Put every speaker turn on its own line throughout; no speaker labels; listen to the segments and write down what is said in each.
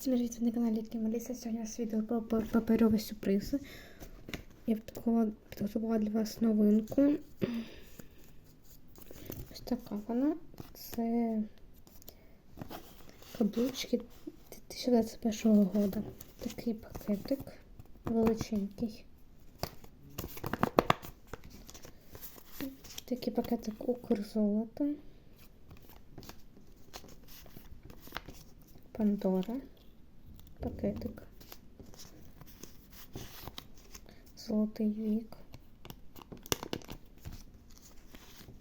Всім привіт, на каналі Кімаліса. Сьогодні у нас відео про паперові сюрпризи. Я підготувала, для вас новинку. Ось така вона. Це каблучки 2021 року. Такий пакетик величенький. Такий пакетик Укрзолота. Пандора. Пакетик. Золотий вік.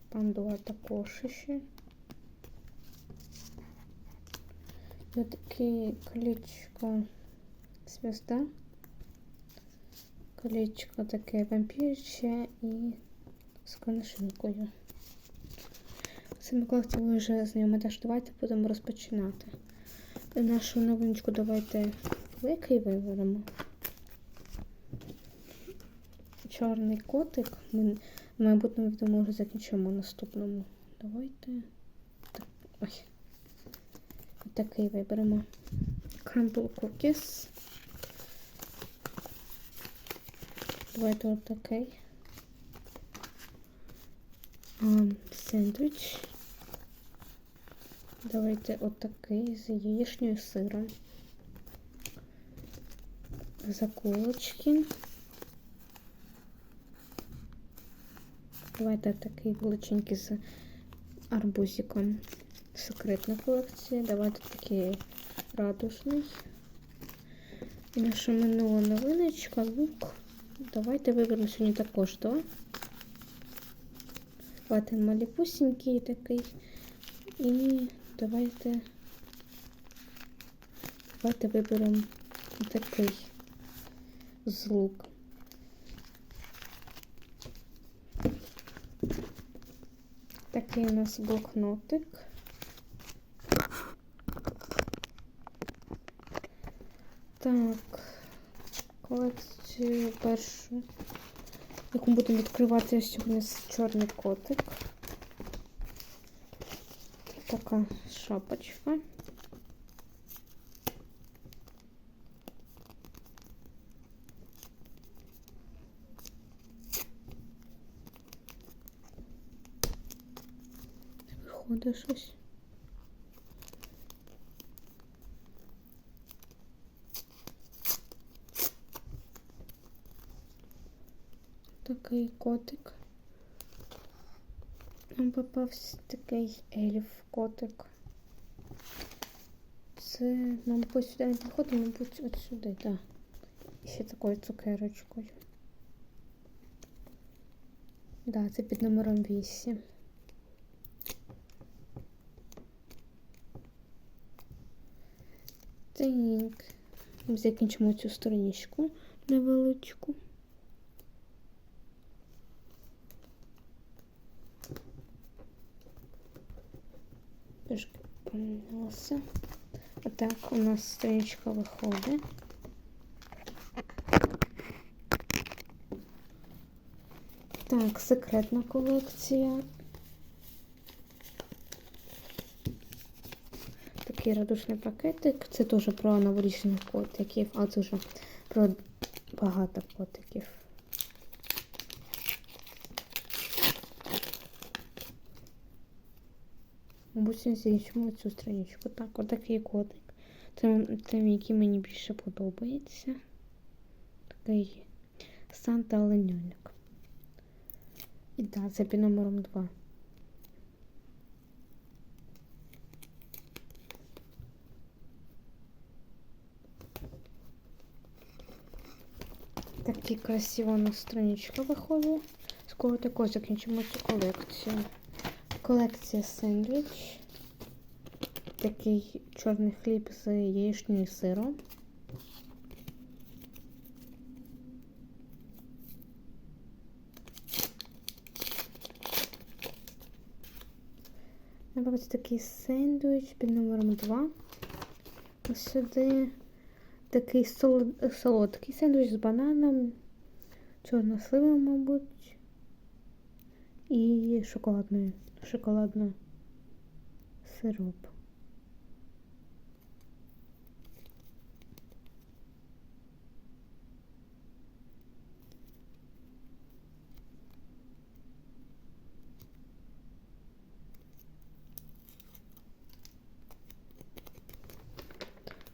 Пандора також ще. І таке колечко звезда. Колечко таке вампірче і з коношинкою. Цими колекціями ви вже знайомі, тож давайте будемо розпочинати. Нашу новиночку давайте виберемо. Чорний котик. Ми в майбутньому відео може закінчимо наступному. Давайте. Так. Ой. Такий виберемо. Crumble cookies. Давайте отакий. Сендвіч. Давайте отакий з яєчнею сиром. Заколочки. Давайте такий величенький з арбузиком. Секретна колекція. Давайте такий радужний. І наша минула новиночка, лук. Давайте виберемо сьогодні також два. Давайте маліпусінький такий. І давайте давайте виберемо такий з лук. Такий у нас блокнотик. Так, колекцію першу, яку будемо відкривати сьогодні чорний котик. Така шапочка. Виходить щось. Котик. Нам попався такий ельф котик. Це, мабуть, сюди не підходить, мабуть, от сюди, так. І ще такою цукерочкою. Да, це під номером 8. Так. Закінчимо цю страничку невеличку. Помінялося. Отак у нас страничка виходить. Так, секретна колекція. Такий радушний пакетик. Це теж про новорічних котиків, а це вже про багато котиків. Мабуть, не цю страничку. Так, отакий котик. Тим, який мені більше подобається. Такий Санта Оленьоник. І так, це під номером 2. Такі красива у нас страничка виходить. Скоро також закінчимо цю колекцію. Колекція сендвіч. Такий чорний хліб з яєчнею сиром. Наприклад, такий сендвіч під номером 2. Ось сюди такий солод... солодкий сендвіч з бананом, чорносливом, мабуть, і шоколадною. шоколадний сироп.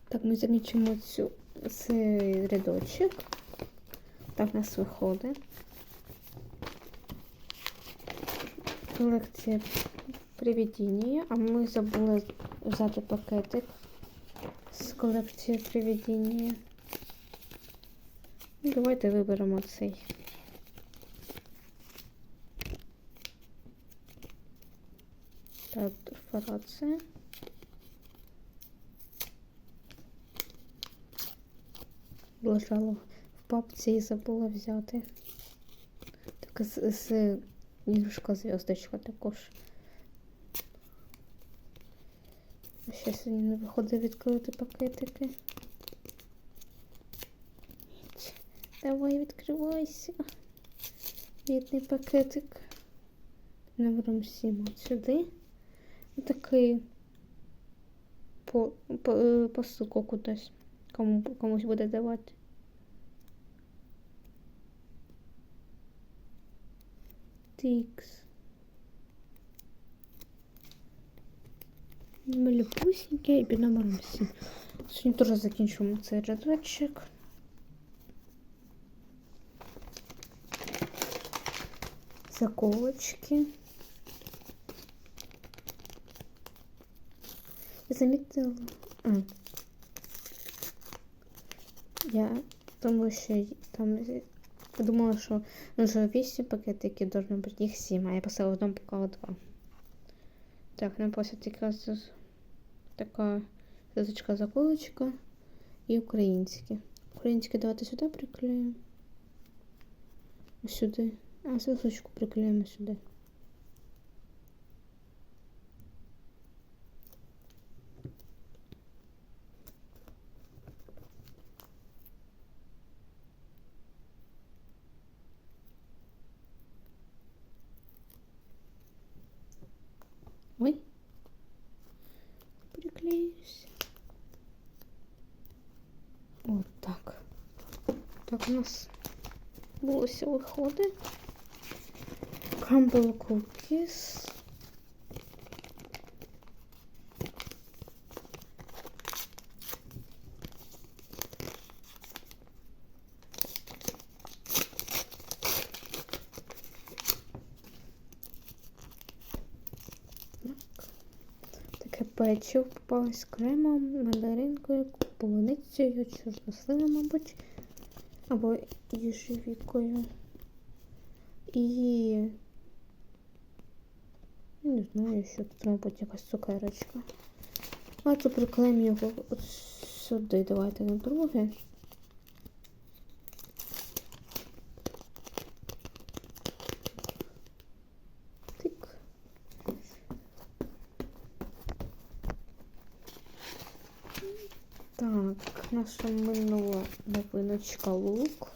Так, ми замічимо цю цей рядочок. Так в нас виходить. Колекція привидіння, а ми забули взяти пакетик з колекції привидіння. Ну, Давайте виберемо цей. Так, перфорація. Лежало в папці і забула взяти. Так з, з іграшка зв'язочка також. Ще сьогодні не виходить відкрити пакетики. Давай відкривайся. Бідний пакетик. Номером 7 от сюди. Такий по, по, е, посилку кудись. Кому, комусь буде давати. Тікс. Малюпусенький і під номером 7. Сьогодні теж закінчуємо цей рядочок. Заколочки. Я заметила. А. Я думаю, що й- там е, думала, що нужно 8 пакетиків, должно бути їх 7, а я поставила одному поклала 2. Так, нам просять якраз така зв'язочка заколочка і українські. Українські давайте сюди приклеїмо. Сюди. А зв'язочку приклеїмо сюди. Ой. Приклеюсь. Вот так. Так у нас волосся виходить. Crumble cookies. Так. Таке печиво з кремом, мандаринкою, полуницею, чорносливом, мабуть, або їжевікою. І не знаю, що тут, мабуть, якась цукерочка. А то приклеїмо його от сюди. Давайте на друге. Минула новиночка лук.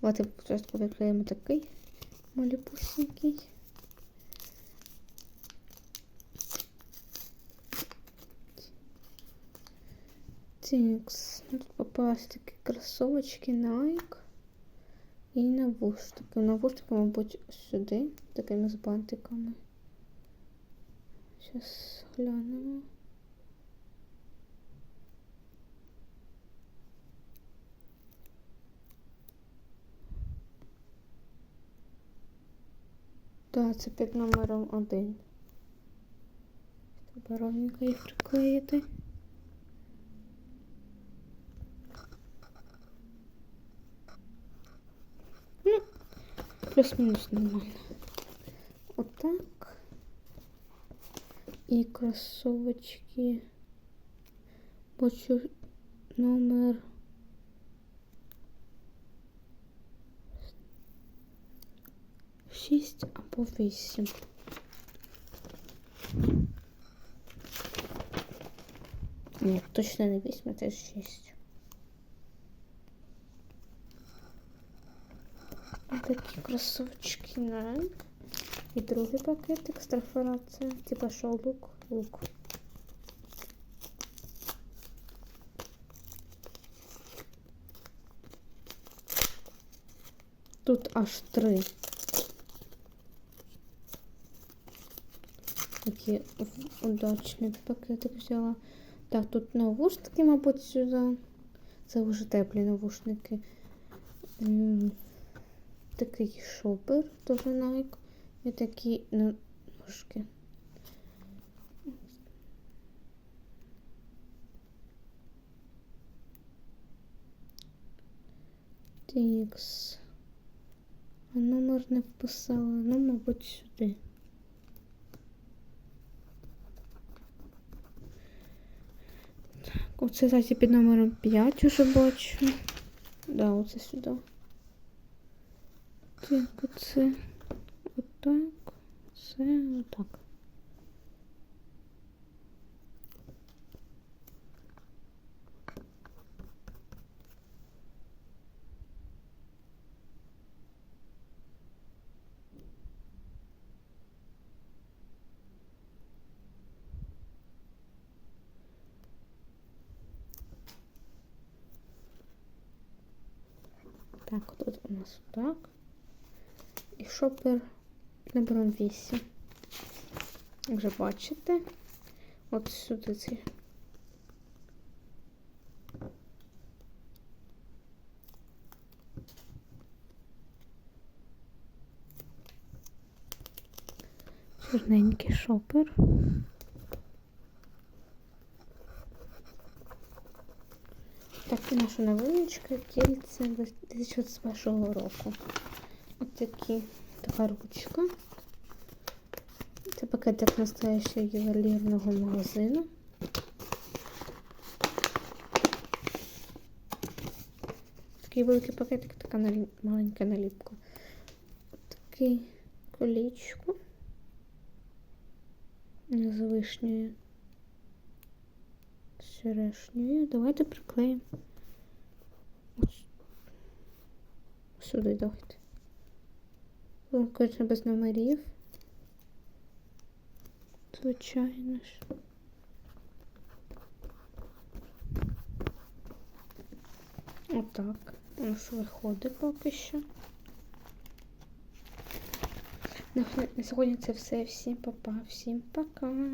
Давайте спочатку викриємо такий малюпусенький. Тінкс. Тут попалась такі кросовочки Nike і навушники. Навушники, мабуть, сюди, такими з бантиками. Зараз глянемо. Це під номером один. Треба ровненько їх приклеїти. Ну, плюс-мінус нормально. Отак. І кросовочки. Бачу номер. Шість або вісім. Ні, точно не вісім, а це шість. Такі кросовочки на. І другий пакетик з трафарація. Типа що лук, лук. Тут аж три. Такі удачний пакетик взяла. Так, тут навушники, мабуть, сюди. Це вже теплі навушники. Такий шопер, теж Nike. І такі ножки. Тікс. А номер не вписала. Ну, мабуть, сюди. Оце зайці під номером 5 уже бачу. Да, оце сюди. Так, оце отак. Це отак. Так, тут у нас так. І шопер номером 8. Вже бачите. От сюди ці. Чорненький шопер. Так, і наша новиночка кільця 2021 року. От такі, така ручка. Це пакетик настоящого ювелірного магазину. Такий великий пакетик, така маленька наліпка. Такий колічко з вишнею черешнею. Давайте приклеїмо. Ось Сюди давайте. Ну, Конечно, без номерів. Звичайно ж. Отак. У нас виходить поки що. На сьогодні це все. Всім па-па, всім пока.